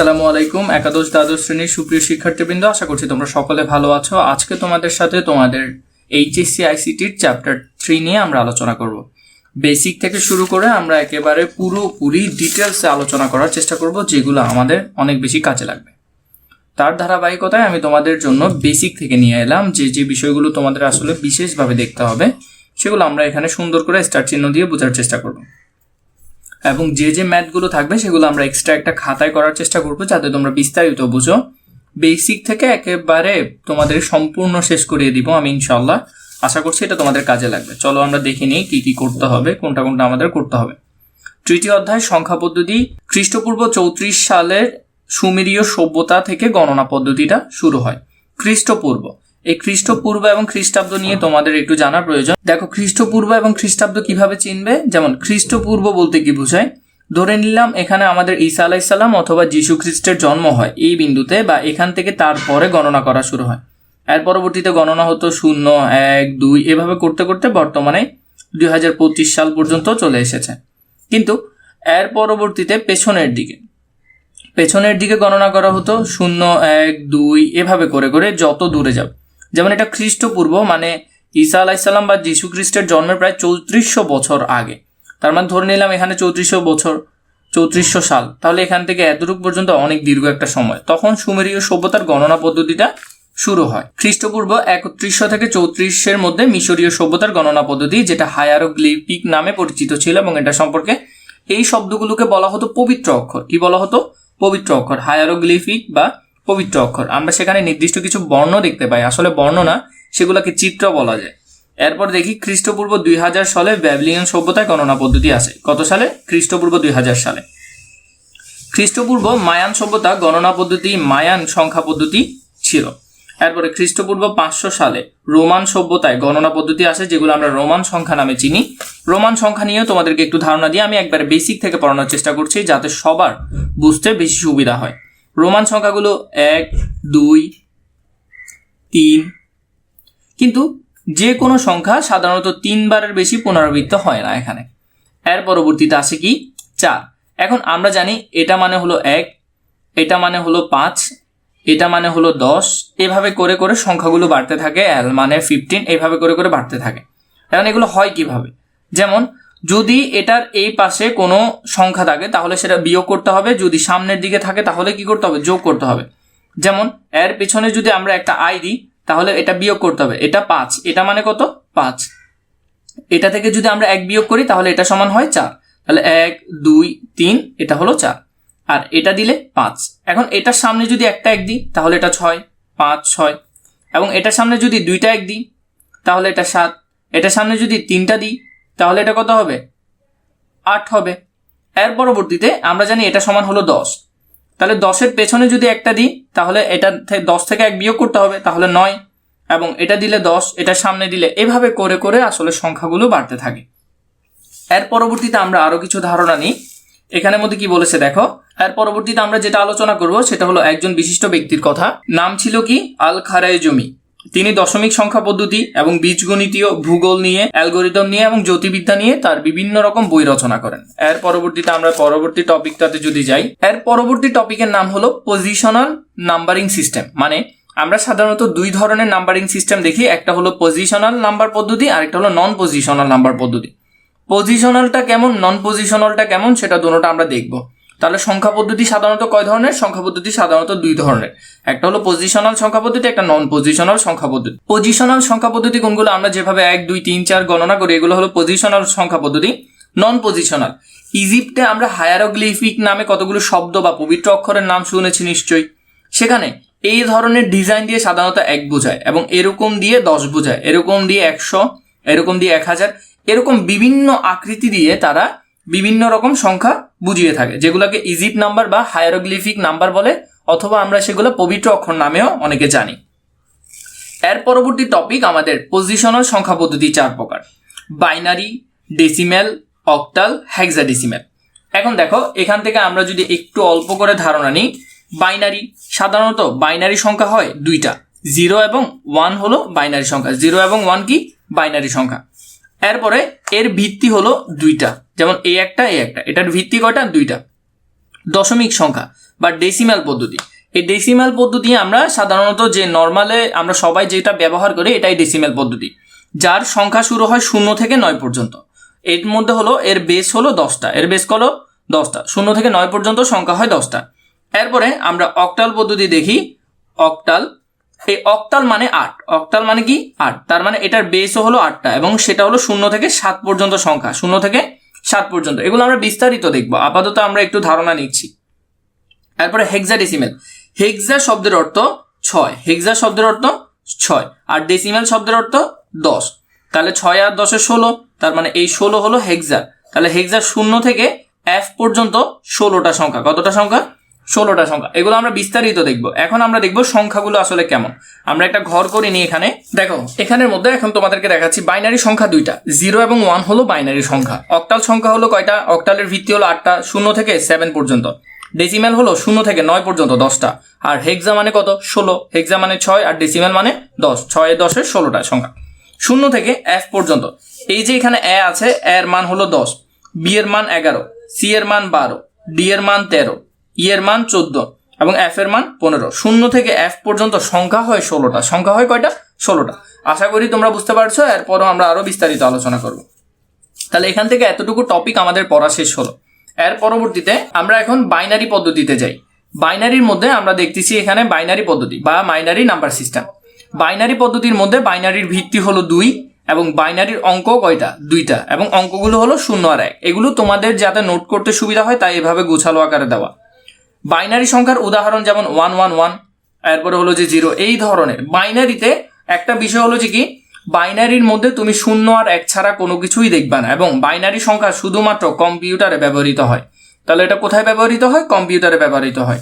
আসসালামু আলাইকুম, একাদশ দ্বাদশ শ্রেণির সুপ্রিয় শিক্ষার্থীবৃন্দ, আশা করছি তোমরা সকলে ভালো আছো। আজকে তোমাদের সাথে তোমাদের এইচএসসি আইসিটির চ্যাপ্টার থ্রি নিয়ে আমরা আলোচনা করব। বেসিক থেকে শুরু করে আমরা একেবারে পুরোপুরি ডিটেলসে আলোচনা করার চেষ্টা করব, যেগুলো আমাদের অনেক বেশি কাজে লাগবে। তার ধারাবাহিকতায় আমি তোমাদের জন্য বেসিক থেকে নিয়ে এলাম, যে যে বিষয়গুলো তোমাদের আসলে বিশেষভাবে দেখতে হবে, সেগুলো আমরা এখানে সুন্দর করে স্টার চিহ্ন দিয়ে বোঝার চেষ্টা করব। এবং যে যে ম্যাথগুলো থাকবে সেগুলো আমরা এক্সট্রা একটা খাতায় করার চেষ্টা করব, যাতে তোমরা বিস্তারিত বুঝো। বেসিক থেকে একেবারে তোমাদের সম্পূর্ণ শেষ করিয়ে দিব আমি ইনশাল্লাহ আশা করছি এটা তোমাদের কাজে লাগবে। চলো আমরা দেখে নিই কি কি করতে হবে, কোনটা কোনটা আমাদের করতে হবে। তৃতীয় অধ্যায়, সংখ্যা পদ্ধতি। খ্রিস্টপূর্ব চৌত্রিশ সালের সুমেরীয় সভ্যতা থেকে গণনা পদ্ধতিটা শুরু হয়। খ্রিস্টপূর্ব। এই খ্রিস্টপূর্ব এবং খ্রিস্টাব্দ নিয়ে তোমাদের একটু জানা প্রয়োজন। দেখো খ্রিস্টপূর্ব এবং খ্রিস্টাব্দ কীভাবে চিনবে? যেমন খ্রিস্টপূর্ব বলতে কি বোঝায়? ধরে নিলাম এখানে আমাদের ঈসা আলাইসাল্লাম অথবা যীশু খ্রিস্টের জন্ম হয় এই বিন্দুতে বা এখান থেকে তারপরে গণনা করা শুরু হয়। এর পরবর্তীতে গণনা হতো শূন্য এক দুই এভাবে করতে করতে বর্তমানে দুই হাজার পঁচিশ সাল পর্যন্ত চলে এসেছে। কিন্তু এর পরবর্তীতে পেছনের দিকে পেছনের দিকে গণনা করা হতো শূন্য এক দুই এভাবে করে করে যত দূরে যাবে। যেমন এটা খ্রিস্টপূর্ব মানে ঈসা আলাইসাল্লাম বা যীশু খ্রিস্টের জন্মের প্রায় চৌত্রিশশো বছর আগে। তার মানে ধরে নিলাম এখানে চৌত্রিশশো বছর, চৌত্রিশশো সাল। তাহলে এখান থেকে এতটুকু পর্যন্ত অনেক দীর্ঘ একটা সময়। তখন সুমেরীয় সভ্যতার গণনা পদ্ধতিটা শুরু হয়। খ্রিস্টপূর্ব একত্রিশশো থেকে চৌত্রিশের মধ্যে মিশরীয় সভ্যতার গণনা পদ্ধতি, যেটা হায়ারোগ্লিপিক নামে পরিচিত ছিল এবং এটা সম্পর্কে এই শব্দগুলোকে বলা হতো পবিত্র অক্ষর। কি বলা হতো? পবিত্র অক্ষর। হায়ারোগ্লিফিক বা পবিত্র অক্ষর। আমরা সেখানে নির্দিষ্ট কিছু বর্ণ দেখতে পাই। আসলে বর্ণ না, সেগুলোকে চিত্র বলা যায়। এরপর দেখি খ্রিস্টপূর্ব দুই হাজার সালে ব্যাবলিয়ন সভ্যতায় গণনা পদ্ধতি আসে কত সালে? খ্রিস্টপূর্ব দুই হাজার সালে। খ্রিস্টপূর্ব মায়ান সভ্যতা গণনা পদ্ধতি, মায়ান সংখ্যা পদ্ধতি ছিল। এরপরে খ্রিস্টপূর্ব পাঁচশো সালে রোমান সভ্যতায় গণনা পদ্ধতি আসে যেগুলো আমরা রোমান সংখ্যা নামে চিনি। রোমান সংখ্যা নিয়েও তোমাদেরকে একটু ধারণা দিয়ে আমি একবার বেসিক থেকে পড়ানোর চেষ্টা করছি, যাতে সবার বুঝতে বেশি সুবিধা হয়। রোমান সংখ্যাগুলো এক, দুই, তিন। কিন্তু যে কোনো সংখ্যা সাধারণত তিনবারের বেশি পুনরাবৃত্ত হয় না এখানে। এর পরবর্তীতে আসে কি? চার। এখন আমরা জানি এটা মানে হলো এক, এটা মানে হলো পাঁচ, এটা মানে হলো দশ। এভাবে করে করে সংখ্যাগুলো বাড়তে থাকে এল মানে ফিফটিন এভাবে করে করে বাড়তে থাকে। এখন এগুলো হয় কীভাবে? যেমন যদি এটার এই পাশে কোনো সংখ্যা থাকে, তাহলে সেটা বিয়োগ করতে হবে। যদি সামনের দিকে থাকে, তাহলে কি করতে হবে? যোগ করতে হবে। যেমন, এর পেছনে যদি আমরা একটা আই দিই, তাহলে এটা বিয়োগ করতে হবে। এটা পাঁচ। এটা মানে কত? পাঁচ। এটা থেকে যদি আমরা এক বিয়োগ করি, তাহলে এটা সমান হয় চার। তাহলে এক, দুই, তিন, এটা হলো চার। আর এটা দিলে পাঁচ। এখন এটার সামনে যদি একটা এক দিই, তাহলে এটা ছয়, পাঁচ, ছয়। এবং এটার সামনে যদি দুইটা এক দিই, তাহলে এটা সাত। এটার সামনে যদি তিনটা দিই তাহলে এটা কত হবে? আট হবে। এর পরবর্তীতে আমরা জানি এটা সমান হলো দশ। তাহলে দশের পেছনে যদি একটা দিই, তাহলে এটা দশ থেকে এক বিয়োগ করতে হবে, তাহলে নয়। এবং এটা দিলে দশ, এটা সামনে দিলে এভাবে করে করে আসলে সংখ্যাগুলো বাড়তে থাকে। এর পরবর্তীতে আমরা আরও কিছু ধারণা নিই। এখানের মধ্যে কি বলেছে দেখো? এর পরবর্তীতে আমরা যেটা আলোচনা করব, সেটা হলো একজন বিশিষ্ট ব্যক্তির কথা। নাম ছিল কি? আল খারায় জমি তিনি দশমিক সংখ্যা পদ্ধতি এবং বীজগণিতীয় ভূগোল নিয়ে, অ্যালগোরিদম নিয়ে এবং জ্যোতির্বিদ্যা নিয়ে তার বিভিন্ন রকম বই রচনা করেন। এর পরবর্তীতে আমরা পরবর্তী টপিকটাতে যদি যাই, এর পরবর্তী টপিকের নাম হলো পজিশনাল নাম্বারিং সিস্টেম মানে আমরা সাধারণত দুই ধরনের নাম্বারিং সিস্টেম দেখি, একটা হলো পজিশনাল নাম্বার পদ্ধতি আর একটা হলো নন পজিশনাল নাম্বার পদ্ধতি পজিশনালটা কেমন নন পজিশনালটা কেমন, সেটা দুটোটা আমরা দেখব। তাহলে সংখ্যা পদ্ধতি সাধারণত কয় ধরনের? সংখ্যা পদ্ধতি সাধারণত দুই ধরনের। একটা হলো পজিশনাল সংখ্যা পদ্ধতি, একটা নন পজিশনাল সংখ্যা পদ্ধতি। পজিশনাল সংখ্যা পদ্ধতি কোনগুলো? আমরা যেভাবে এক, দুই, তিন, চার গণনা করি, এগুলো হলো পজিশনাল সংখ্যা পদ্ধতি নন পজিশনাল ইজিপ্টে আমরা হায়ারোগ্লিফিক নামে কতগুলো শব্দ বা পবিত্র অক্ষরের নাম শুনেছি নিশ্চয়ই? সেখানে এই ধরনের ডিজাইন দিয়ে সাধারণত এক বোঝায় এবং এরকম দিয়ে দশ বোঝায়। এরকম দিয়ে একশো, এরকম দিয়ে এক হাজার, এরকম বিভিন্ন আকৃতি দিয়ে তারা বিভিন্ন রকম সংখ্যা বুঝিয়ে থাকে, যেগুলোকে ইজিপ্ট নাম্বার বা হায়ারোগ্লিফিক নাম্বার বলে, অথবা আমরা সেগুলো পবিত্র অক্ষর নামেও অনেকে জানি। এর পরবর্তী টপিক আমাদের পজিশনাল সংখ্যা পদ্ধতি চার প্রকার। বাইনারি ডেসিমেল অক্টাল হেক্সাডেসিমেল এখন দেখো, এখান থেকে আমরা যদি একটু অল্প করে ধারণা নিই বাইনারি সাধারণত বাইনারি সংখ্যা হয় দুইটা জিরো এবং ওয়ান হলো বাইনারি সংখ্যা। জিরো এবং ওয়ান কি? বাইনারি সংখ্যা। এরপরে এর ভিত্তি হলো দুইটা। যেমন এ একটা এ একটা। এটার ভিত্তি কয়টা? দুইটা। দশমিক সংখ্যা বা ডেসিমাল পদ্ধতি। এই ডেসিমাল পদ্ধতি আমরা সাধারণত যে নর্মালে আমরা সবাই যেটা ব্যবহার করি, এটাই ডেসিমাল পদ্ধতি। যার সংখ্যা শুরু হয় শূন্য থেকে নয় পর্যন্ত। এর মধ্যে হলো, এর বেস হলো দশটা। এর বেস হলো দশটা। শূন্য থেকে নয় পর্যন্ত সংখ্যা হয় দশটা। এরপরে আমরা অক্টাল পদ্ধতি দেখি। অক্টাল এই অক্টাল মানে আট। অক্টাল মানে কি? আট। তার মানে এটার বেসও হলো আটটা এবং সেটা হলো শূন্য থেকে সাত পর্যন্ত সংখ্যা। শূন্য থেকে সাত পর্যন্ত। এগুলো আমরা বিস্তারিত দেখব। আপাতত আমরা একটু ধারণা নিচ্ছি। তারপরে হেক্সা ডেসিমেল হেক্সা শব্দের অর্থ ছয়। হেক্সা শব্দের অর্থ ছয়। আর ডেসিমেল শব্দের অর্থ দশ। তাহলে ছয় আর দশে ষোলো। তার মানে এই ষোলো হলো হেক্সা তাহলে হেক্সা শূন্য থেকে এফ পর্যন্ত ষোলোটা সংখ্যা। কতটা সংখ্যা? ষোলোটা সংখ্যা। এগুলো আমরা বিস্তারিত দেখব। এখন আমরা দেখব সংখ্যাগুলো আসলে কেমন। আমরা একটা ঘর করে নিই এখানে। দেখো, এখানের মধ্যে এখন তোমাদেরকে দেখাচ্ছি বাইনারি সংখ্যা দুইটা। জিরো এবং ওয়ান হলো বাইনারি সংখ্যা। অক্টাল সংখ্যা হলো কয়টা? অক্টালের ভিত্তি হলো আটটা, শূন্য থেকে সেভেন পর্যন্ত। ডেসিমেল হলো শূন্য থেকে নয় পর্যন্ত, দশটা। আর হেক্সা মানে কত? ষোলো। হেক্সা মানে ছয়, আর ডেসিমেল মানে দশ। ছয়, দশের ষোলোটা সংখ্যা। শূন্য থেকে এফ পর্যন্ত। এই যে এখানে এ আছে এর মান হলো দশ। বি এর মান এগারো। সি এর মান বারো। ডি এর মান তেরো। ই এর মান চোদ্দ এবং এফ এর মান পনেরো। শূন্য থেকে এফ পর্যন্ত সংখ্যা হয় ষোলোটা। সংখ্যা হয় কয়টা? ষোলোটা। আশা করি তোমরা বুঝতে পারছ, এরপরও আমরা আরও বিস্তারিত আলোচনা করব। তাহলে এখান থেকে এতটুকু টপিক আমাদের পড়া শেষ হলো। এর পরবর্তীতে আমরা এখন বাইনারি পদ্ধতিতে যাই। বাইনারির মধ্যে আমরা দেখতেছি এখানে বাইনারি পদ্ধতি বা বাইনারি নাম্বার সিস্টেম বাইনারি পদ্ধতির মধ্যে বাইনারির ভিত্তি হলো দুই এবং বাইনারির অঙ্ক কয়টা? দুইটা এবং অঙ্কগুলো হলো শূন্য আর এক। এগুলো তোমাদের যাতে নোট করতে সুবিধা হয়, তাই এভাবে গোছালো আকারে দেওয়া। বাইনারি সংখ্যার উদাহরণ যেমন ওয়ান ওয়ান ওয়ান, এরপরে হলো যে জিরো, এই ধরনের। বাইনারিতে একটা বিষয় হলো যে কি, বাইনারির মধ্যে তুমি শূন্য আর এক ছাড়া কোনো কিছুই দেখবে না এবং বাইনারি সংখ্যা শুধুমাত্র কম্পিউটারে ব্যবহৃত হয়। তাহলে এটা কোথায় ব্যবহৃত হয়? কম্পিউটারে ব্যবহৃত হয়।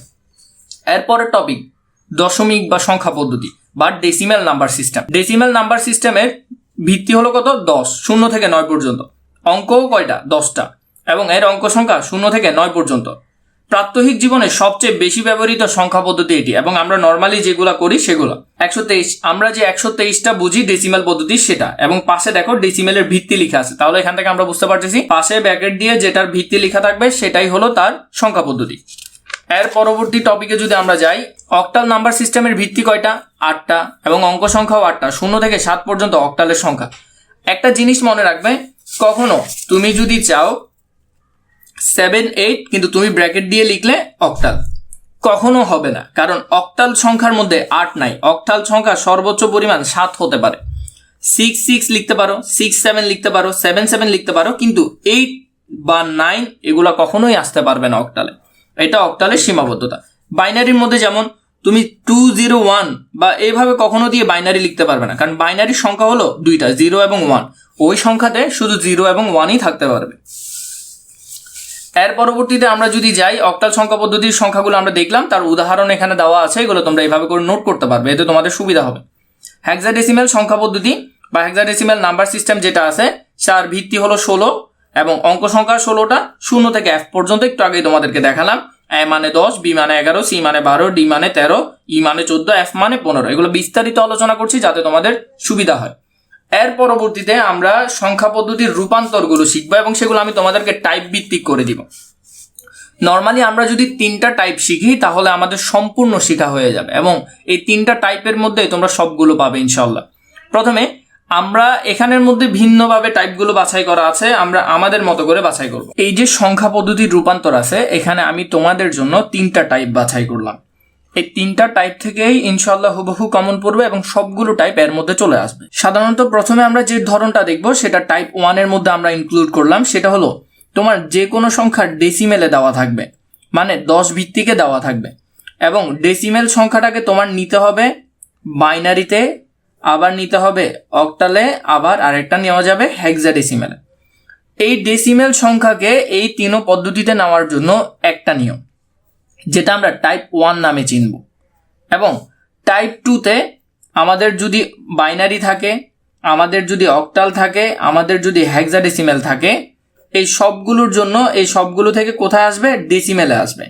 এরপরের টপিক, দশমিক বা সংখ্যা পদ্ধতি বা decimal number system decimal number সিস্টেমের ভিত্তি হলো কত? দশ, শূন্য থেকে নয় পর্যন্ত। অঙ্কও কয়টা? দশটা। এবং এর অঙ্ক সংখ্যা শূন্য থেকে নয় পর্যন্ত। প্রাত্যহিক জীবনে সবচেয়ে বেশি ব্যবহৃত সংখ্যা পদ্ধতি এটি, এবং আমরা নর্মালি যেগুলো করি সেগুলো। একশো তেইশ, আমরা যে একশো তেইশটা বুঝি ডেসিমেল পদ্ধতি সেটা, এবং পাশে দেখো ডেসিমেলের ভিত্তি লেখা আছে। তাহলে এখান থেকে আমরা বুঝতে পারতেছি, পাশে ব্যাকেট দিয়ে যেটার ভিত্তি লেখা থাকবে সেটাই হলো তার সংখ্যা পদ্ধতি। এর পরবর্তী টপিকে যদি আমরা যাই অক্টাল নাম্বার সিস্টেমের ভিত্তি কয়টা? আটটা, এবং অঙ্ক সংখ্যাও আটটা, শূন্য থেকে সাত পর্যন্ত অক্টালের সংখ্যা। একটা জিনিস মনে রাখবে, কখনো তুমি যদি চাও সেভেন এইট কিন্তু তুমি ব্র্যাকেট দিয়ে লিখলে অক্টাল কখনো হবে না, কারণ অক্টাল সংখ্যার মধ্যে আট নাই। অক্টাল সংখ্যা সর্বোচ্চ পরিমাণ সাত হতে পারে। সিক্স সিক্স লিখতে পারো সিক্স সেভেন লিখতে পারো সেভেন সেভেন লিখতে পারো, কিন্তু এইট বা নাইন এগুলো কখনোই আসতে পারবে না অক্টালে এটা অক্টালের সীমাবদ্ধতা। বাইনারির মধ্যে যেমন তুমি টু জিরো ওয়ান বা এইভাবে কখনো দিয়ে বাইনারি লিখতে পারবে না, কারণ বাইনারির সংখ্যা হলো দুইটা জিরো এবং ওয়ান ওই সংখ্যাতে শুধু জিরো এবং ওয়ানই থাকতে পারবে। এর পরবর্তীতে আমরা যদি যাই, অক্টাল সংখ্যা পদ্ধতির সংখ্যাগুলো আমরা দেখলাম, তার উদাহরণ এখানে দেওয়া আছে, এগুলো তোমরা এইভাবে করে নোট করতে পারবে, এতে তোমাদের সুবিধা হবে। হ্যাক্সাডেসিমেল সংখ্যা পদ্ধতি বা হ্যাক্সাডেসিমেল নাম্বার সিস্টেম যেটা আছে তার ভিত্তি হলো ষোলো এবং অঙ্ক সংখ্যা ষোলোটা শূন্য থেকে এফ পর্যন্ত একটু আগেই তোমাদেরকে দেখালাম। এ মানে দশ বি মানে এগারো সি মানে বারো ডি মানে তেরো ই মানে চোদ্দ এফ মানে পনেরো। এগুলো বিস্তারিত আলোচনা করছি যাতে তোমাদের সুবিধা হয়। এর পরবর্তীতে আমরা সংখ্যা পদ্ধতির রূপান্তরগুলো শিখব এবং সেগুলো আমি তোমাদেরকে টাইপ ভিত্তিক করে দিব। নর্মালি আমরা যদি তিনটা টাইপ শিখি, তাহলে আমাদের সম্পূর্ণ শেখা হয়ে যাবে এবং এই তিনটা টাইপের মধ্যে তোমরা সবগুলো পাবে ইনশাল্লাহ প্রথমে, আমরা এখানের মধ্যে ভিন্নভাবে টাইপগুলো বাছাই করা আছে, আমরা আমাদের মতো করে বাছাই করব। এই যে সংখ্যা পদ্ধতির রূপান্তর আছে, এখানে আমি তোমাদের জন্য তিনটা টাইপ বাছাই করলাম। এই তিনটা টাইপ থেকেই ইনশাল্লাহ হুবহু কমন পড়বে এবং সবগুলো টাইপের মধ্যে চলে আসবে। সাধারণত প্রথমে আমরা যে ধরনটা দেখব, সেটা টাইপ ওয়ানের মধ্যে আমরা ইনক্লুড করলাম, সেটা হলো তোমার যে কোনো সংখ্যা ডেসিমেলে দেওয়া থাকবে মানে দশ ভিত্তিকে দেওয়া থাকবে এবং ডেসিমেল সংখ্যাটাকে তোমার নিতে হবে বাইনারিতে আবার নিতে হবে অক্টালে আবার আরেকটা নেওয়া যাবে হেক্সাডেসিমেলে এই ডেসিমেল সংখ্যাকে এই তিনও পদ্ধতিতে নেওয়ার জন্য একটা নিয়ম। যেটা আমরা টাইপ ওয়ান নামে চিনব। এবং টাইপ টুতে আমাদের যদি বাইনারি থাকে, আমাদের যদি অক্টাল থাকে, আমাদের যদি হেক্সাডেসিমেল থাকে, এই সবগুলোর জন্য, এই সবগুলো থেকে কোথায় আসবে? ডেসিমেলে আসবে।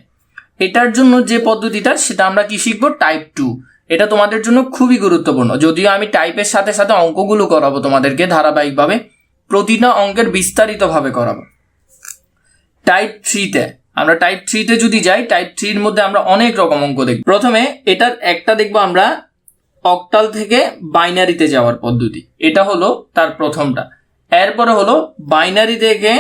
এটার জন্য যে পদ্ধতিটা, সেটা আমরা কি শিখব? টাইপ টু এটা তোমাদের জন্য খুবই গুরুত্বপূর্ণ। যদিও আমি টাইপের সাথে সাথে অঙ্কগুলো করাবো তোমাদেরকে ধারাবাহিকভাবে, প্রতিটা অঙ্কের বিস্তারিতভাবে করাবো। টাইপ থ্রিতে আমরা টাইপ থ্রিতে যদি যাই টাইপ থ্রির মধ্যে আমরা অনেক রকম অঙ্ক দেখব। প্রথমে এটার একটা দেখব আমরা অক্টাল থেকে বাইনারিতে যাওয়ার পদ্ধতি। এটা হলো তার প্রথমটা। এরপরে হলো বাইনারি থেকে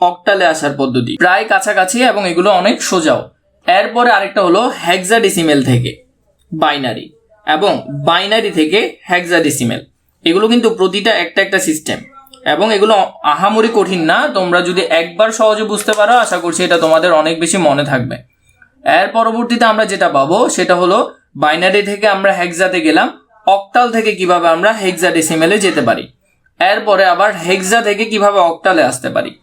অক্টালে আসার পদ্ধতি। প্রায় কাছাকাছি এবং এগুলো অনেক সোজাও। এরপরে আরেকটা হলো হেক্সাডেসিমেল থেকে বাইনারি এবং বাইনারি থেকে হেক্সাডেসিমেল এগুলো কিন্তু প্রতিটা একটা একটা সিস্টেম এবং এগুলো আহামরি কঠিন না। তোমরা যদি একবার সহজে বুঝতে পারো, আশা করছি এটা তোমাদের অনেক বেশি মনে থাকবে। এর পরবর্তীতে আমরা যেটা পাবো, সেটা হলো বাইনারি থেকে আমরা হেক্সাতে গেলাম, অক্টাল থেকে কীভাবে আমরা হেক্সা ডেসিমেলে যেতে পারি। এরপরে আবার হেক্সা থেকে কীভাবে অক্টালে আসতে পারি।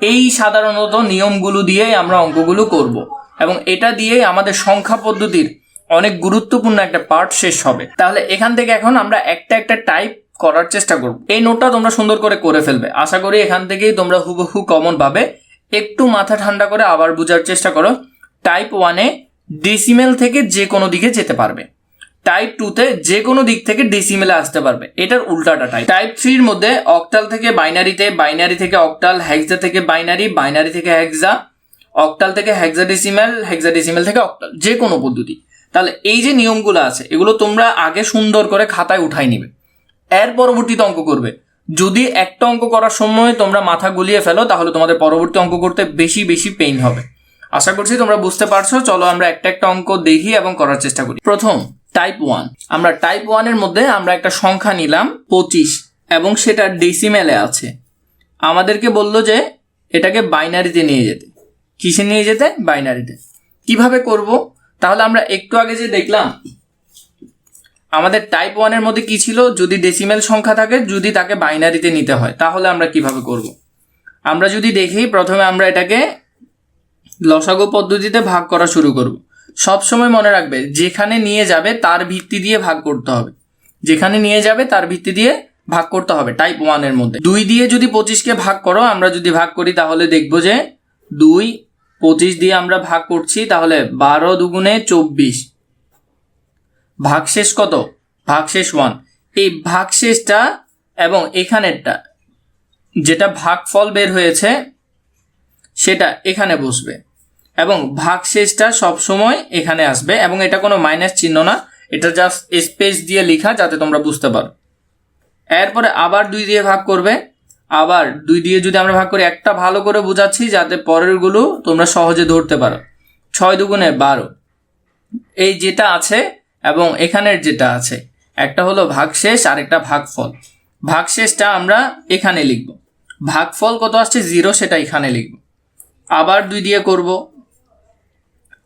এই সাধারণত নিয়মগুলো দিয়েই আমরা অঙ্কগুলো করব এবং এটা দিয়েই আমাদের সংখ্যা পদ্ধতির অনেক গুরুত্বপূর্ণ একটা পার্ট শেষ হবে। তাহলে এখান থেকে এখন আমরা একটা একটা টাইপ করার চেষ্টা করব। এই নোটটা তোমরা সুন্দর করে করে ফেলবে। আশা করি এখান থেকেই তোমরা হুবহু কমন পাবে। একটু মাথা ঠান্ডা করে আবার বোঝার চেষ্টা করো। টাইপ ওয়ানে ডেসিমেল থেকে যে কোনো দিকে যেতে পারবে। টাইপ টুতে যে কোনো দিক থেকে ডেসিমেলে আসতে পারবে। এটার উল্টাটা টাইপ টাইপ থ্রির মধ্যে অক্টাল থেকে বাইনারিতে বাইনারি থেকে অক্টাল হেক্সা থেকে বাইনারি বাইনারি থেকে হেক্সা অক্টাল থেকে হেক্সা ডেসিমেল হেক্সা ডেসিমেল থেকে অক্টাল যে কোনো পদ্ধতি। তাহলে এই যে নিয়মগুলো আছে, এগুলো তোমরা আগে সুন্দর করে খাতায় উঠাই নিবে। এর পরবর্তীতে অঙ্ক করবে। যদি একটা অঙ্ক করার সময় তোমরা মাথা গুলিয়ে ফেলো, তাহলে তোমাদের পরবর্তী অঙ্ক করতে বেশি বেশি পেইন হবে। আশা করছি তোমরা বুঝতে পারছ। চলো আমরা একটা একটা অঙ্ক দেখি এবং করার চেষ্টা করি। প্রথম টাইপ ওয়ান আমরা টাইপ ওয়ানের মধ্যে আমরা একটা সংখ্যা নিলাম, পঁচিশ, এবং সেটা ডেসিমেলে আছে। আমাদেরকে বলল যে এটাকে বাইনারিতে নিয়ে যেতে। কিসে নিয়ে যেতে? বাইনারিতে কীভাবে করব? তাহলে আমরা একটু আগে যে দেখলাম আমাদের টাইপ ওয়ানের মধ্যে কি ছিল? যদি ডেসিমেল সংখ্যা থাকে, যদি তাকে বাইনারিতে নিতে হয়, তাহলে আমরা কীভাবে করব? আমরা যদি দেখি, প্রথমে আমরা এটাকে লসাগু পদ্ধতিতে ভাগ করা শুরু করব। সব সময় মনে রাখবে, যেখানে নিয়ে যাবে, তার ভিত্তি দিয়ে ভাগ করতে হবে। যেখানে নিয়ে যাবে, তার ভিত্তি দিয়ে ভাগ করতে হবে টাইপ ওয়ানের মধ্যে। দুই দিয়ে যদি পঁচিশকে ভাগ করো, আমরা যদি ভাগ করি, তাহলে দেখব যে দুই, পঁচিশ দিয়ে আমরা ভাগ করছি, তাহলে বারো দুগুণে চব্বিশ। ভাগশেষ কত? ভাগশেষ ওয়ান এই ভাগশেষটা এবং এখানেরটা, যেটা ভাগফল বের হয়েছে, সেটা এখানে বসবে। এবং ভাগশেষটা সবসময় এখানে আসবে, এবং এটা কোনো মাইনাস চিহ্ন না, এটা জাস্ট স্পেস দিয়ে লেখা যাতে তোমরা বুঝতে পারো। এরপরে আবার দুই দিয়ে ভাগ করবে। আবার দুই দিয়ে যদি আমরা ভাগ করি, একটা ভালো করে বোঝাচ্ছি যাতে পরেরগুলো তোমরা সহজে ধরতে পারো। ছয় দুগুণে বারো। এই যেটা আছে এবং এখানের যেটা আছে, একটা হলো ভাগশেষ আর একটা ভাগফল। ভাগশেষটা আমরা এখানে লিখব। ভাগফল কত আসছে? জিরো, সেটা এখানে লিখব। আবার দুই দিয়ে করব।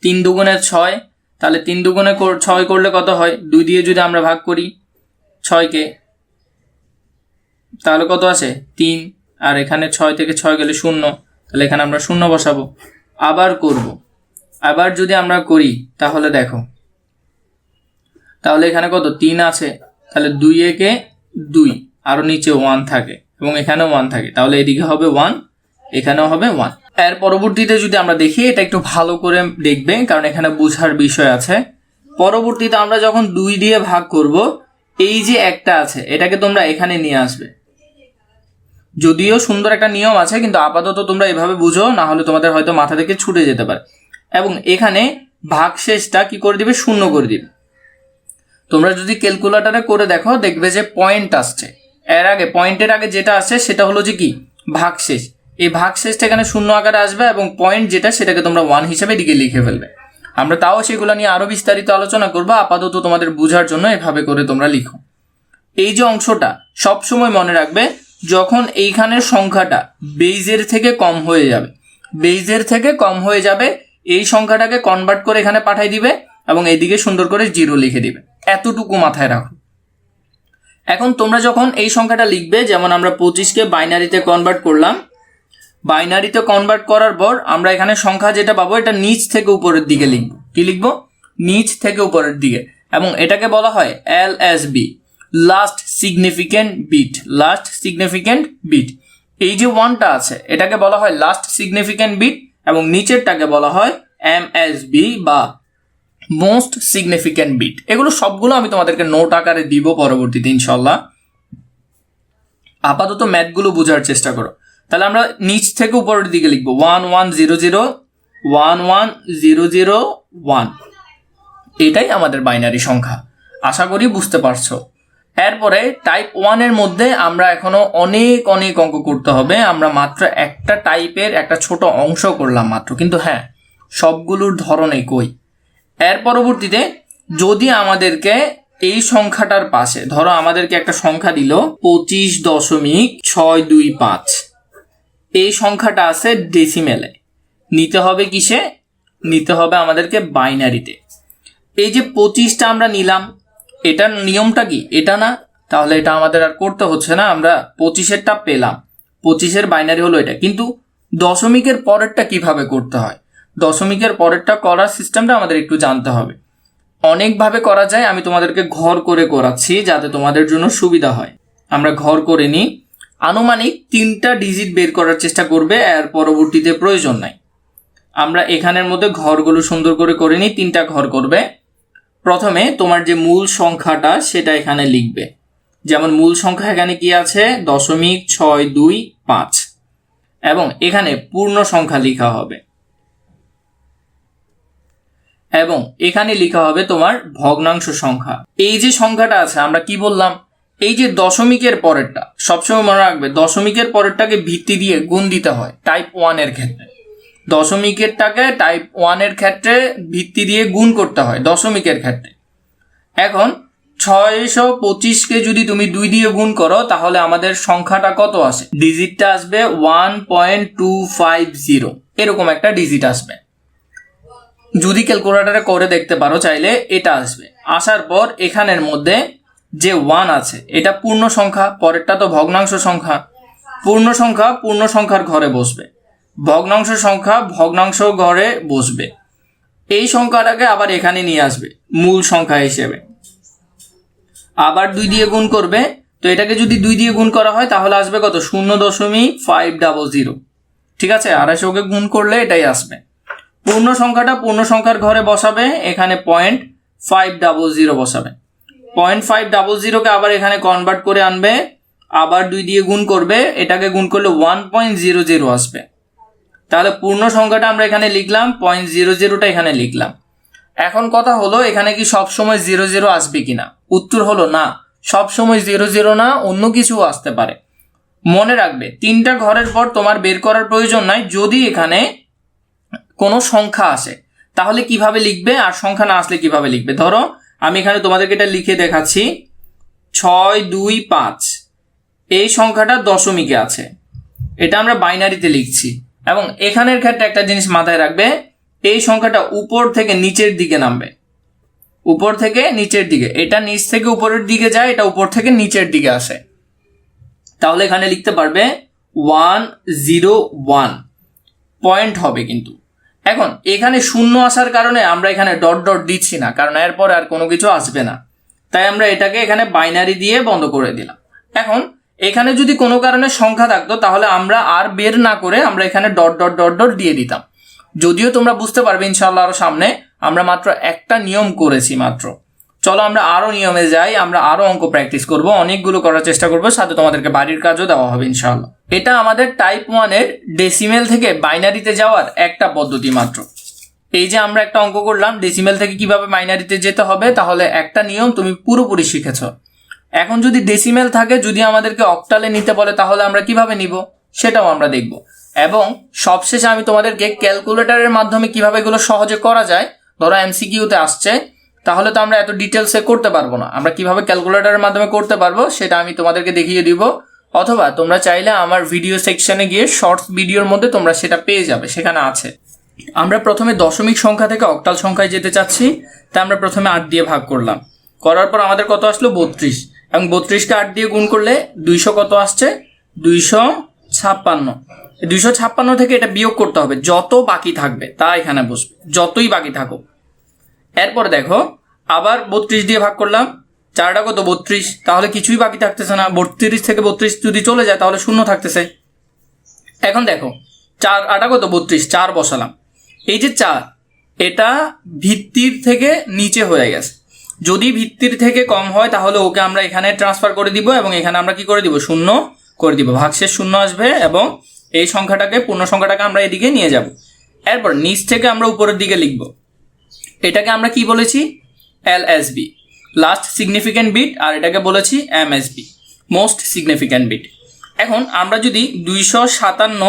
তিন দুগুণে ছয়, তাহলে তিন দুগুণে ছয় করলে কত হয়? দুই দিয়ে যদি আমরা ভাগ করি, ছয়কে, তাহলে কত আসে? তিন। আর এখানে ছয় থেকে ছয় গেলে শূন্য, তাহলে এখানে আমরা শূন্য বসাবো। আবার করব। আবার যদি আমরা করি, তাহলে দেখো তাহলে এখানে কত? তিন আছে। তাহলে দুই একে দুই। আরও নিচে ওয়ান থাকে এবং এখানেও ওয়ান থাকে। তাহলে এদিকে হবে ওয়ান এখানেও হবে ওয়ানের পরবর্তীতে যদি আমরা দেখি, এটা একটু ভালো করে দেখবে কারণ এখানে বোঝার বিষয় আছে। পরবর্তীতে আমরা যখন দুই দিয়ে ভাগ করব, এই যে একটা আছে, এটাকে তোমরা এখানে নিয়ে আসবে। যদিও সুন্দর একটা নিয়ম আছে, কিন্তু আপাতত তোমরা এভাবে বুঝো, না হলে তোমাদের হয়তো মাথা থেকে ছুটে যেতে পারে। এবং এখানে ভাগশেষটা কি করে দিবে? শূন্য করে দিবে। তোমরা যদি ক্যালকুলেটারে করে দেখো, দেখবে যে পয়েন্ট আসছে। এর আগে পয়েন্টের আগে যেটা আসে, সেটা হলো যে কি? ভাগশেষ। এই ভাগশেষটা এখানে শূন্য আকারে আসবে এবং পয়েন্ট যেটা, সেটাকে তোমরা ওয়ান হিসেবে দিকে লিখে ফেলবে। আমরা তাও সেগুলো নিয়ে আরও বিস্তারিত আলোচনা করব, আপাতত তোমাদের বোঝার জন্য এভাবে করে তোমরা লিখো। এই যে অংশটা সব সময় মনে রাখবে, যখন এইখানের সংখ্যাটা বেইজের থেকে কম হয়ে যাবে বেইজের থেকে কম হয়ে যাবে, এই সংখ্যাটাকে কনভার্ট করে এখানে পাঠিয়ে দিবে এবং এইদিকে সুন্দর করে জিরো লিখে দিবে। এতটুকু মাথায় রাখো। এখন তোমরা যখন এই সংখ্যাটা লিখবে, যেমন আমরা পঁচিশকে বাইনারিতে কনভার্ট করলাম, বাইনারিতে কনভার্ট করার পর আমরা এখানে সংখ্যা যেটা পাবো, এটা নিচ থেকে উপরের দিকে লিখব। কি লিখব? নিচ থেকে উপরের দিকে। এবং এটাকে বলা হয় L S B. Last significant bit last significant bit এই যে ওয়ানটা আছে, এটাকে বলা হয় লাস্ট সিগনিফিকেন্ট বিট এবং নিচেরটাকে বলা হয় এম এস বি বা মোস্ট সিগনিফিকেন্ট বিট এগুলো সবগুলো আমি তোমাদেরকে নোট আকারে দিব পরবর্তীতে ইনশাল্লাহ আপাতত ম্যাথগুলো বোঝার চেষ্টা করো। তাহলে আমরা নিচ থেকে উপরের দিকে লিখব। One one zero zero one one zero zero one এটাই আমাদের বাইনারি সংখ্যা। আশা করি বুঝতে পারছ। এরপরে টাইপ ওয়ানের মধ্যে আমরা এখনও অনেক অনেক অঙ্ক করতে হবে। আমরা মাত্র একটা টাইপের একটা ছোট অংশ করলাম মাত্র। কিন্তু হ্যাঁ সবগুলোর ধরনে কই এর পরবর্তীতে যদি আমাদেরকে এই সংখ্যাটার পাশে, ধরো আমাদেরকে একটা সংখ্যা দিল পঁচিশ দশমিক ছয় দুই পাঁচ। এই সংখ্যাটা আছে ডেসিমেলে নিতে হবে কিসে? নিতে হবে আমাদেরকে বাইনারিতে এই যে পঁচিশটা আমরা নিলাম, এটার নিয়মটা কি? এটা না? তাহলে এটা আমাদের আর করতে হচ্ছে না, আমরা পঁচিশেরটা পেলাম। পঁচিশের বাইনারি হলো এটা। কিন্তু দশমিকের পরেরটা কীভাবে করতে হয়? দশমিকের পরেরটা করার সিস্টেমটা আমাদের একটু জানতে হবে। অনেকভাবে করা যায়, আমি তোমাদেরকে ঘর করে করাচ্ছি যাতে তোমাদের জন্য সুবিধা হয়। আমরা ঘর করে নিই। আনুমানিক তিনটা ডিজিট বের করার চেষ্টা করবে, এর পরবর্তীতে প্রয়োজন নাই। আমরা এখানের মধ্যে ঘরগুলো সুন্দর করে করে নিই, তিনটা ঘর করবে। প্রথমে তোমার যে মূল সংখ্যাটা, সেটা এখানে লিখবে। যেমন মূল সংখ্যা এখানে কি আছে? দশমিক, ছয়, দুই, পাঁচ। এবং এখানে পূর্ণ সংখ্যা লেখা হবে। এবং এখানে লেখা হবে তোমার ভগ্নাংশ সংখ্যা। এই যে সংখ্যাটা আছে, আমরা কি বললাম? এই যে দশমিকের পরেরটা, সবসময় মনে রাখবে, দশমিকের পরেরটাকে ভিত্তি দিয়ে গুণ দিতে হয় টাইপ ওয়ানের ক্ষেত্রে। দশমিকেরটাকে টাইপ ওয়ানের ক্ষেত্রে ভিত্তি দিয়ে গুণ করতে হয়, দশমিকের ক্ষেত্রে। এখন ছয়শো পঁচিশকে যদি তুমি দুই দিয়ে গুণ করো, তাহলে আমাদের সংখ্যাটা কত আসে? ডিজিটটা আসবে one point two five zero এরকম একটা ডিজিট আসবে। যদি ক্যালকুলেটারে করে দেখতে পারো চাইলে এটা আসবে। আসার পর এখানের মধ্যে যে ওয়ান আছে, এটা পূর্ণ সংখ্যা, পরেরটা তো ভগ্নাংশ সংখ্যা। পূর্ণ সংখ্যা পূর্ণ সংখ্যার ঘরে বসবে। ভগ্নাংশ সংখ্যা ভগ্নাংশ ঘরে বসবে। এই সংখ্যাটাকে আবার এখানে নিয়ে আসবে, মূল সংখ্যা হিসেবে। আবার দুই দিয়ে গুণ করবে, তো এটাকে যদি দুই দিয়ে গুণ করা হয়, তাহলে আসবে কত? শূন্য দশমিক ফাইভ ডাবল জিরো ঠিক আছে? আড়াইশোকে গুণ করলে এটাই আসবে। পূর্ণ সংখ্যাটা পূর্ণ সংখ্যার ঘরে বসাবে, এখানে পয়েন্ট ফাইভ ডাবল জিরো বসাবে। পয়েন্ট ফাইভ ডাবল জিরোকে আবার এখানে কনভার্ট করে আনবে, আবার দুই দিয়ে গুণ করবে, এটাকে গুণ করলে ওয়ান পয়েন্ট জিরো জিরো আসবে। তাহলে পূর্ণ সংখ্যাটা আমরা এখানে লিখলাম পয়েন্ট জিরো জিরোটা এখানে লিখলাম। এখন কথা হলো, এখানে কি সব সময় জিরো জিরো আসবে কিনা? উত্তর হলো না। সব সময় জিরো জিরো না, অন্য কিছু আসতে পারে। মনে রাখবে, তিনটা ঘরের পর তোমার বের করার প্রয়োজন নাই, যদি এখানে কোনো সংখ্যা আসে। তাহলে কীভাবে লিখবে আর সংখ্যা না আসলে কীভাবে লিখবে? ধরো, আমি এখানে তোমাদেরকে এটা লিখে দেখাচ্ছি। ছয়, দুই, পাঁচ। এই সংখ্যাটা দশমিকে আছে। এটা আমরা বাইনারিতে লিখছি। এবং এখানের ক্ষেত্রে একটা জিনিস মাথায় রাখবে, এই সংখ্যাটা উপর থেকে নিচের দিকে নামবে। উপর থেকে নিচের দিকে। এটা নিচ থেকে উপরের দিকে যায়, এটা উপর থেকে নিচের দিকে আসে। তাহলে এখানে লিখতে পারবে ওয়ান জিরো ওয়ান পয়েন্ট হবে কিন্তু। এখন, এখানে শূন্য আসার কারণে আমরা এখানে ডট ডট দিচ্ছি না, কারণ এরপর আর কোনো কিছু আসবে না। তাই আমরা এটাকে এখানে বাইনারি দিয়ে বন্ধ করে দিলাম। এখন, এখানে যদি কোনো কারণে সংখ্যা থাকতো, তাহলে আমরা আর বের না করে আমরা এখানে ডট ডট ডট ডট দিয়ে দিতাম। যদিও তোমরা বুঝতে পারবে ইনশাল্লাহ সামনে, আমরা মাত্র একটা নিয়ম করেছি মাত্র। চলো আমরা আরও নিয়মে যাই, আমরা আরও অঙ্ক প্র্যাকটিস করব, অনেকগুলো করার চেষ্টা করব, সাথে তোমাদেরকে বাড়ির কাজও দেওয়া হবে ইনশাল্লাহ এটা আমাদের টাইপ ওয়ানের ডেসিমেল থেকে বাইনারিতে যাওয়ার একটা পদ্ধতি মাত্র। এই যে আমরা একটা অঙ্ক করলাম ডেসিমেল থেকে কীভাবে বাইনারিতে যেতে হবে, তাহলে একটা নিয়ম তুমি পুরোপুরি শিখেছ। এখন যদি ডেসিমেল থাকে, যদি আমাদেরকে অক্টালে নিতে বলে, তাহলে আমরা কীভাবে নিব? সেটাও আমরা দেখব। এবং সবশেষে আমি তোমাদেরকে ক্যালকুলেটরের মাধ্যমে কীভাবে এগুলো সহজে করা যায়, ধরো এমসিকিউতে আসছে তাহলে তো আমরা এত ডিটেলসে করতে পারব না। আমরা কীভাবে ক্যালকুলেটরের মাধ্যমে করতে পারব সেটা আমি তোমাদেরকে দেখিয়ে দিব। অথবা তোমরা চাইলে আমার ভিডিও সেকশনে গিয়ে শর্টস ভিডিওর মধ্যে তোমরা সেটা পেয়ে যাবে, সেখানে আছে। আমরা প্রথমে দশমিক সংখ্যা থেকে অক্টাল সংখ্যায় যেতে চাচ্ছি তাই আমরা প্রথমে আট দিয়ে ভাগ করলাম। করার পর আমাদের কত আসলো? বত্রিশ। এবং বত্রিশকে আট দিয়ে গুণ করলে দুইশো কত আসছে? দুইশো ছাপ্পান্ন। দুইশো ছাপ্পান্ন থেকে এটা বিয়োগ করতে হবে। যত বাকি থাকবে, তা এখানে বসবে। যতই বাকি থাকুক। এরপর দেখো, আবার বত্রিশ দিয়ে ভাগ করলাম। চারটা কত? বত্রিশ। তাহলে কিছুই বাকি থাকতেছে না। বত্রিশ থেকে বত্রিশ যদি চলে যায়, তাহলে শূন্য থাকতেছে। এখন দেখো, চার, আটা কত? বত্রিশ। চার বসালাম। এই যে চার, এটা ভিত্তির থেকে নিচে হয়ে গেছে। যদি ভিত্তির থেকে কম হয়, তাহলে ওকে আমরা এখানে ট্রান্সফার করে দিব এবং এখানে আমরা কি করে দিব? শূন্য করে দিব। ভাগশেষ শূন্য আসবে এবং এই সংখ্যাটাকে, পূর্ণ সংখ্যাটাকে আমরা এদিকে নিয়ে যাব। এরপর নিচ থেকে আমরা উপরের দিকে লিখব। এটাকে আমরা কি বলেছি? L S B. Last significant bit আর এটাকে বলেছি M S B. Most significant bit এখন আমরা যদি দুইশো সাতান্ন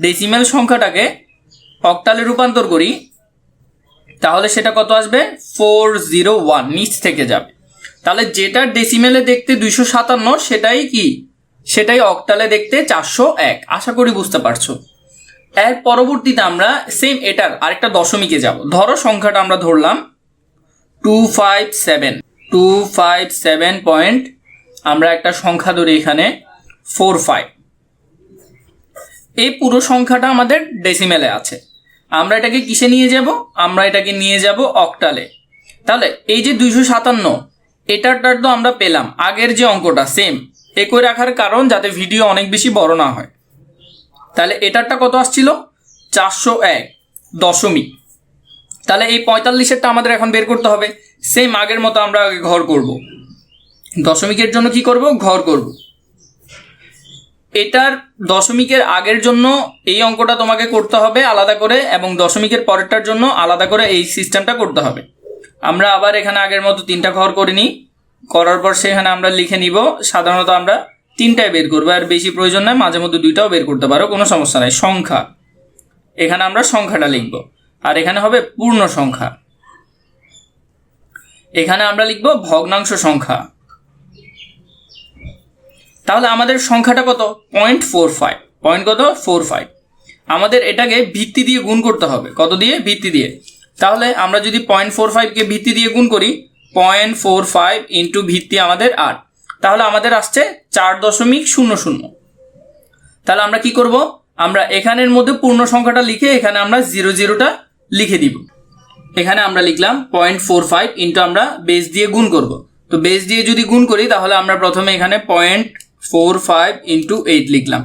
ডেসিমেল সংখ্যাটাকে অক্টালে রূপান্তর করি, তাহলে সেটা কত আসবে? ফোর জিরো ওয়ান নিচ থেকে যাবে। তাহলে যেটা ডেসিমেলে দেখতে দুইশো সাতান্ন, সেটাই কি? সেটাই অক্টালে দেখতে চারশো এক। আশা করি বুঝতে পারছ। এর পরবর্তীতে আমরা সেম এটার আরেকটা দশমিকে যাব। ধরো সংখ্যাটা আমরা ধরলাম two five seven two five seven point আমরা একটা সংখ্যা ধরি এখানে ফোর ফাইভ এই পুরো সংখ্যাটা আমাদের ডেসিমেলে আছে। আমরা এটাকে কিসে নিয়ে যাব? আমরা এটাকে নিয়ে যাব অক্টালে তাহলে এই যে দুইশো সাতান্ন, এটারটার তো আমরা পেলাম। আগের যে অঙ্কটা সেম একই রাখার কারণ যাতে ভিডিও অনেক বেশি বড় না হয়। তাহলে এটারটা কত আসছিল? চারশো এক দশমিক। তাহলে এই পঁয়তাল্লিশেরটা আমাদের এখন বের করতে হবে। সেম আগের মতো আমরা আগে ঘর করব। দশমিকের জন্য কি করব? ঘর করব। এটার দশমিকের আগের জন্য এই অঙ্কটা তোমাকে করতে হবে আলাদা করে এবং দশমিকের পরেরটার জন্য আলাদা করে এই সিস্টেমটা করতে হবে। আমরা আবার এখানে আগের মতো তিনটা ঘর করে নিই করার পর সেখানে আমরা লিখে নিব। সাধারণত আমরা তিনটায় বের করব, আর বেশি প্রয়োজন নয়, মাঝে মধ্যে দুইটাও বের করতে পারো, কোনো সমস্যা নাই। সংখ্যা। এখানে আমরা সংখ্যাটা লিখব। আর এখানে হবে পূর্ণ সংখ্যা। এখানে আমরা লিখব ভগ্নাংশ সংখ্যা। তাহলে আমাদের সংখ্যাটা কত? Point four five. পয়েন্ট কত? Four five. আমাদের এটাকে ভিত্তি দিয়ে গুণ করতে হবে। কত দিয়ে? ভিত্তি দিয়ে। তাহলে আমরা যদি পয়েন্ট ফোর ফাইভকে ভিত্তি দিয়ে গুণ করি, পয়েন্ট ফোর ফাইভ ইন্টু ভিত্তি আমাদের আট। তাহলে আমাদের আসছে চার দশমিক শূন্য শূন্য। তাহলে আমরা কি করব? আমরা এখানের মধ্যে পূর্ণ সংখ্যাটা লিখে এখানে আমরা জিরো জিরোটা লিখে দিব। এখানে আমরা লিখলাম পয়েন্ট ফোর ফাইভ ইন্টু আমরা বেস দিয়ে গুণ করব। তো বেস দিয়ে যদি গুণ করি, তাহলে আমরা প্রথমে এখানে point four five into eight লিখলাম।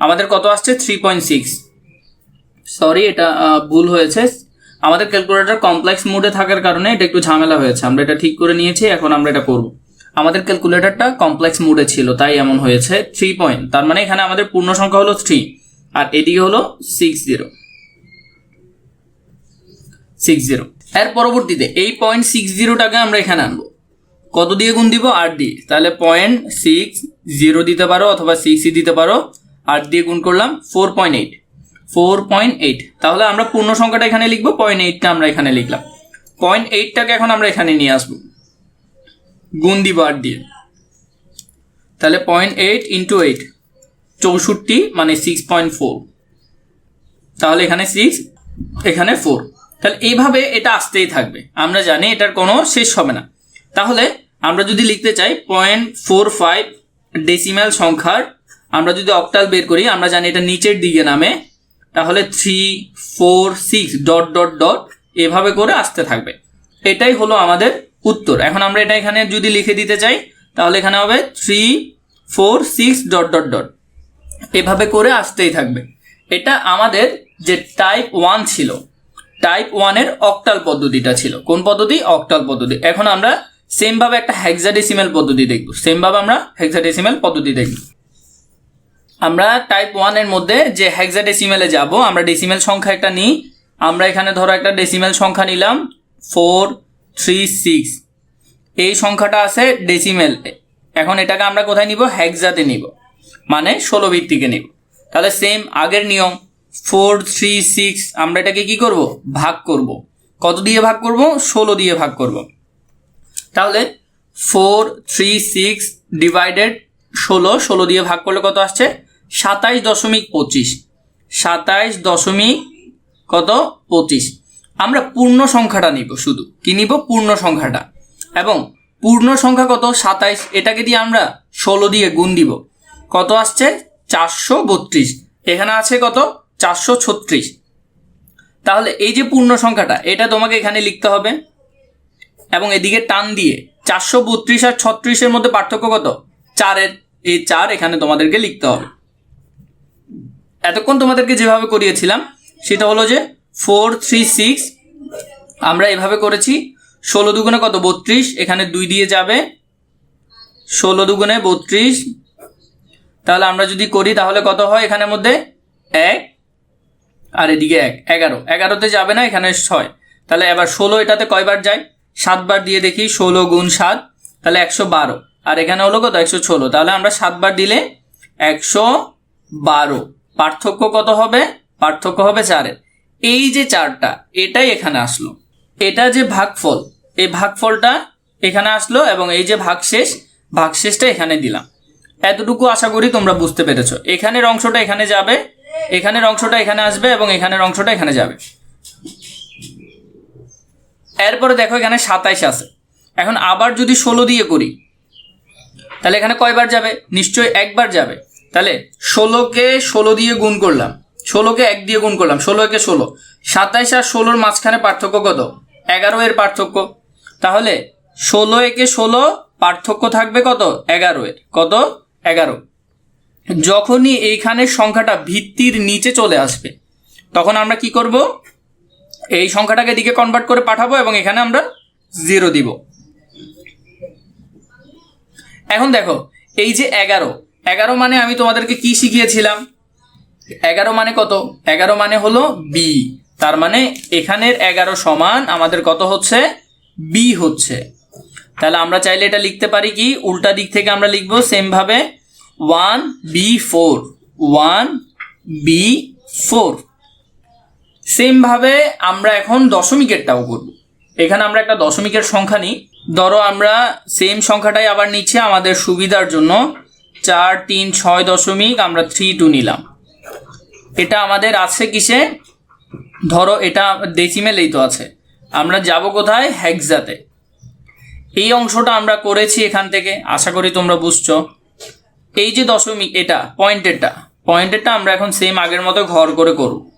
আমাদের কত আসছে? থ্রি পয়েন্ট সিক্স সরি এটা ভুল হয়েছে। আমাদের ক্যালকুলেটর কমপ্লেক্স মোডে থাকার কারণে এটা একটু ঝামেলা হয়েছে। আমরা এটা ঠিক করে নিয়েছি, এখন আমরা এটা করব। আমাদের ক্যালকুলেটরটা কমপ্লেক্স মুডে ছিল, তাই এমন হয়েছে থ্রি পয়েন্ট তার মানে এখানে আমাদের পূর্ণ সংখ্যা হলো থ্রি আর এদিকে হলো সিক্স জিরো সিক্স জিরো এর পরবর্তীতে এই পয়েন্ট সিক্স জিরোটাকে আমরা এখানে আনব। কত দিয়ে গুণ দিব? আট দিয়ে। তাহলে পয়েন্ট সিক্স জিরো দিতে পারো অথবা সিক্সই দিতে পারো। আট দিয়ে গুণ করলাম four point eight four point eight তাহলে আমরা পূর্ণ সংখ্যাটা এখানে লিখব পয়েন্ট এইটটা আমরা এখানে লিখলাম। পয়েন্ট এইটটাকে এখন আমরা এখানে নিয়ে আসব। দিব আট দিয়ে। তাহলে পয়েন্ট এইট ইন্টু এইট চৌষট্টি মানে সিক্স পয়েন্ট ফোর তাহলে এখানে সিক্স এখানে ফোর তাহলে এইভাবে এটা আসতেই থাকবে। আমরা জানি এটার কোনো শেষ হবে না। তাহলে আমরা যদি লিখতে চাই পয়েন্ট ফোর ফাইভ ডেসিম্যাল সংখ্যার, আমরা যদি অক্টাল বের করি, আমরা জানি এটা নিচের দিকে নামে, তাহলে three four six dot dot dot এভাবে করে আসতে থাকবে। এটাই হলো আমাদের উত্তর। এখন আমরা এটা এখানে যদি লিখে দিতে চাই, তাহলে এখানে হবে three four six dot dot dot এভাবে করে আসতেই থাকবে। এটা আমাদের যে টাইপ ওয়ান ছিল টাইপ ওয়ানের অক্টাল পদ্ধতিটা ছিল। কোন পদ্ধতি? অক্টাল পদ্ধতি। এখন আমরা সেম ভাবে একটা হেক্সাডেসিমেল পদ্ধতি দেখব। সেম ভাবে আমরা হেক্সাডেসিমেল পদ্ধতি দেখব। আমরা টাইপ ওয়ানের মধ্যে যে হেক্সাডেসিমেলে যাব, আমরা ডেসিমেল সংখ্যা একটা নিই। আমরা এখানে ধরো একটা ডেসিমেল সংখ্যা নিলাম ফোর থ্রি সিক্স এই সংখ্যাটা আছে ডেসিমেল এখন এটাকে আমরা কোথায় নিব? হেক্সাতে নিব। মানে ষোলো ভিত্তিকে নিব। তাহলে সেম আগের নিয়ম। ফোর থ্রি সিক্স আমরা এটাকে কি করব? ভাগ করব। কত দিয়ে ভাগ করব? ষোলো দিয়ে ভাগ করব। তাহলে ফোর থ্রি সিক্স ডিভাইডেড ষোলো ষোলো দিয়ে ভাগ করলে কত আসছে? সাতাইশ দশমিক পঁচিশ। সাতাইশ দশমিক কত? পঁচিশ। আমরা পূর্ণ সংখ্যাটা নিব শুধু। কি নিব? পূর্ণ সংখ্যাটা। এবং পূর্ণ সংখ্যা কত? সাতাইশ। এটাকে দিয়ে আমরা ষোলো দিয়ে গুণ দিব। কত আসছে? চারশো বত্রিশ। এখানে আছে কত? চারশো ছত্রিশ। তাহলে এই যে পূর্ণ সংখ্যাটা, এটা তোমাকে এখানে লিখতে হবে। এবং এদিকে টান দিয়ে চারশো বত্রিশ আর ছত্রিশের মধ্যে পার্থক্য কত? চারের। এই চার এখানে তোমাদেরকে লিখতে হবে। এতক্ষণ তোমাদেরকে যেভাবে করিয়েছিলাম, সেটা হলো যে ফোর থ্রি সিক্স। আমরা এভাবে করেছি। ষোলো দুগুণে কত? বত্রিশ। এখানে দুই দিয়ে যাবে। ষোলো দুগুণে বত্রিশ। তাহলে আমরা যদি করি, তাহলে কত হয় এখানের মধ্যে? এক। আর এদিকে এক। এগারো। এগারোতে যাবে না, এখানে ছয়। তাহলে এবার ষোলো এটাতে কয়বার যায়? সাতবার দিয়ে দেখি, ষোলো গুণ সাত। তাহলে একশো বারো। আর এখানে হলো কত? একশো ষোলো। তাহলে আমরা সাতবার দিলে একশো বারো। পার্থক্য কত হবে? পার্থক্য হবে চারের। এই যে চারটা, এটাই এখানে আসলো। এটা যে ভাগফল, এই ভাগফলটা এখানে আসলো এবং এই যে ভাগশেষ, ভাগশেষটা এখানে দিলাম। এতটুকু আশা করি তোমরা বুঝতে পেরেছ। এখানের অংশটা এখানে যাবে, এখানের অংশটা এখানে আসবে এবং এখানের অংশটা এখানে যাবে। এরপরে দেখো এখানে সাতাইশ আছে। এখন আবার যদি ষোলো দিয়ে করি, তাহলে এখানে কয়বার যাবে? নিশ্চয়ই একবার যাবে। তাহলে ষোলোকে ষোলো দিয়ে গুণ করলাম। ষোলোকে এক দিয়ে গুণ করলাম ষোলো একে ষোলো। সাতাইশ আর ষোলোর মাঝখানে পার্থক্য কত? এগারো এর পার্থক্য। তাহলে ষোলো একে ষোলো, পার্থক্য থাকবে কত? এগারো এর। কত? এগারো। যখনই এইখানের সংখ্যাটা ভিত্তির নিচে চলে আসবে, তখন আমরা কি করব? এই সংখ্যাটাকে দিকে কনভার্ট করে পাঠাবো এবং এখানে আমরা জিরো দিব। এখন দেখো, এই যে এগারো এগারো মানে আমি তোমাদেরকে কি শিখিয়েছিলাম? এগারো মানে কত? এগারো মানে হলো বি তার মানে এখানের এগারো সমান আমাদের কত হচ্ছে? বি হচ্ছে। তাহলে আমরা চাইলে এটা লিখতে পারি কি? উল্টা দিক থেকে আমরা লিখব সেম ভাবে one B four. One B four. Same ভাবে আমরা এখন দশমিকেরটাও করব। এখানে আমরা একটা দশমিকের সংখ্যা নিই। ধরো আমরা সেম সংখ্যাটাই আবার নিচ্ছি আমাদের সুবিধার জন্য। চার, তিন, ছয় দশমিক আমরা থ্রি টু নিলাম। এটা আমাদের আছে কিসে? ধরো এটা ডেসিমেলেই তো আছে। আমরা যাব কোথায়? হ্যাকজাতে এই অংশটা আমরা করেছি এখান থেকে। আশা করি তোমরা বুঝছ। এই যে দশমিক, এটা, পয়েন্টেরটা। পয়েন্টেরটা আমরা এখন সেম আগের মতো ঘর করে করব।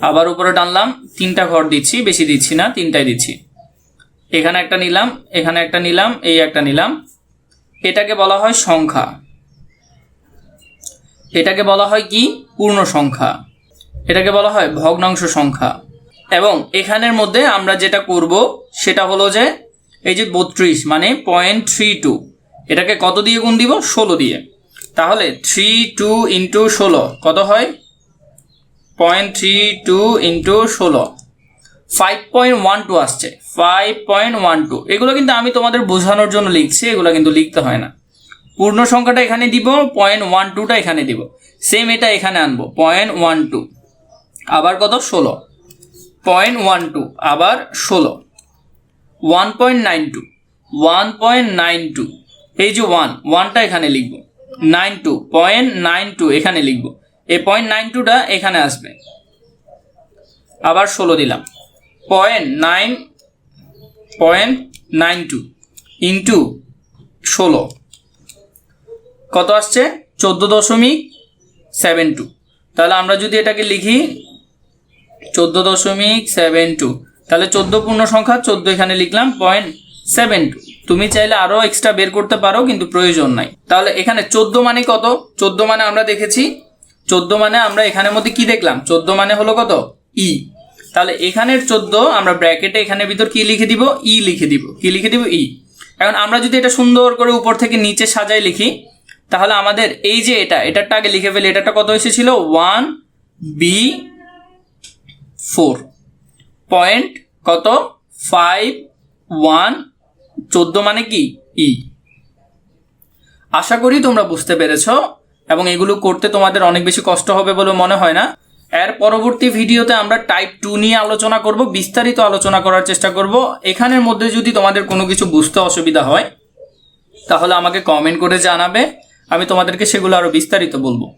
আবার উপরে টানলাম, তিনটা ঘর দিচ্ছি, বেশি দিচ্ছি না, তিনটাই দিচ্ছি। এখানে একটা নিলাম, এখানে একটা নিলাম, এই একটা নিলাম। এটাকে বলা হয় সংখ্যা। এটাকে বলা হয় কি? পূর্ণ সংখ্যা। এটাকে বলা হয় ভগ্নাংশ সংখ্যা। এবং এখানের মধ্যে আমরা যেটা করব, সেটা হলো যে, এই যে বত্রিশ মানে পয়েন্ট থ্রি টু এটাকে কত দিয়ে গুণ দিব? ষোলো দিয়ে। তাহলে থ্রি টু ইন্টু ষোলো, কত হয়? পয়েন্ট থ্রি টু ইন্টু ষোলো। ফাইভ পয়েন্ট ওয়ান টু আসছে। ফাইভ পয়েন্ট ওয়ান টু এগুলো কিন্তু আমি তোমাদের বোঝানোর জন্য লিখছি, এগুলো কিন্তু লিখতে হয় না। পূর্ণ সংখ্যাটা এখানে দিব পয়েন্ট ওয়ান টুটা এখানে দিব। সেম এটা এখানে আনব পয়েন্ট ওয়ান টু আবার কত? ষোলো। পয়েন্ট ওয়ান টু আবার ষোলো। One point nine two one point nine two এই যে ওয়ান ওয়ানটা এখানে লিখব। Nine two point nine two এখানে লিখব। এই পয়েন্ট নাইন টুটা এখানে আসবে। আবার ষোলো দিলাম। Point nine point nine two into ষোলো। কত আসছে? চোদ্দ দশমিক সেভেন টু। তাহলে আমরা যদি এটাকে লিখি, চোদ্দ দশমিক সেভেন টু। তাহলে চোদ্দ পূর্ণ সংখ্যা, চোদ্দ এখানে লিখলাম পয়েন্ট সেভেন টু তুমি চাইলে আরও এক্সট্রা বের করতে পারো, কিন্তু প্রয়োজন নাই। তাহলে এখানে চোদ্দ মানে কত? চোদ্দ মানে আমরা দেখেছি। চোদ্দ মানে আমরা এখানের মধ্যে কি দেখলাম? চোদ্দ মানে হলো কত? ই তাহলে এখানের চোদ্দ, আমরা ব্র্যাকেটে এখানের ভিতর কি লিখে দিব? ই লিখে দিব। কি লিখে দিব? ই এখন আমরা যদি এটা সুন্দর করে উপর থেকে নিচে সাজাই লিখি তাহলে আমাদের এই যে এটা, এটারটা আগে লিখে ফেলি এটাটা কত এসেছিল? ওয়ান বি ফোর পয়েন্ট কত? ফাইভ ওয়ান চোদ্দ মানে কি? ই আশা করি তোমরা বুঝতে পেরেছ, এবং এগুলো করতে তোমাদের অনেক বেশি কষ্ট হবে বলে মনে হয় না। এর পরবর্তী ভিডিওতে আমরা টাইপ টু নিয়ে আলোচনা করব, বিস্তারিত আলোচনা করার চেষ্টা করব। এখানের মধ্যে যদি তোমাদের কোনো কিছু বুঝতে অসুবিধা হয়, তাহলে আমাকে কমেন্ট করে জানাবে। আমি তোমাদেরকে সেগুলো আরও বিস্তারিত বলব।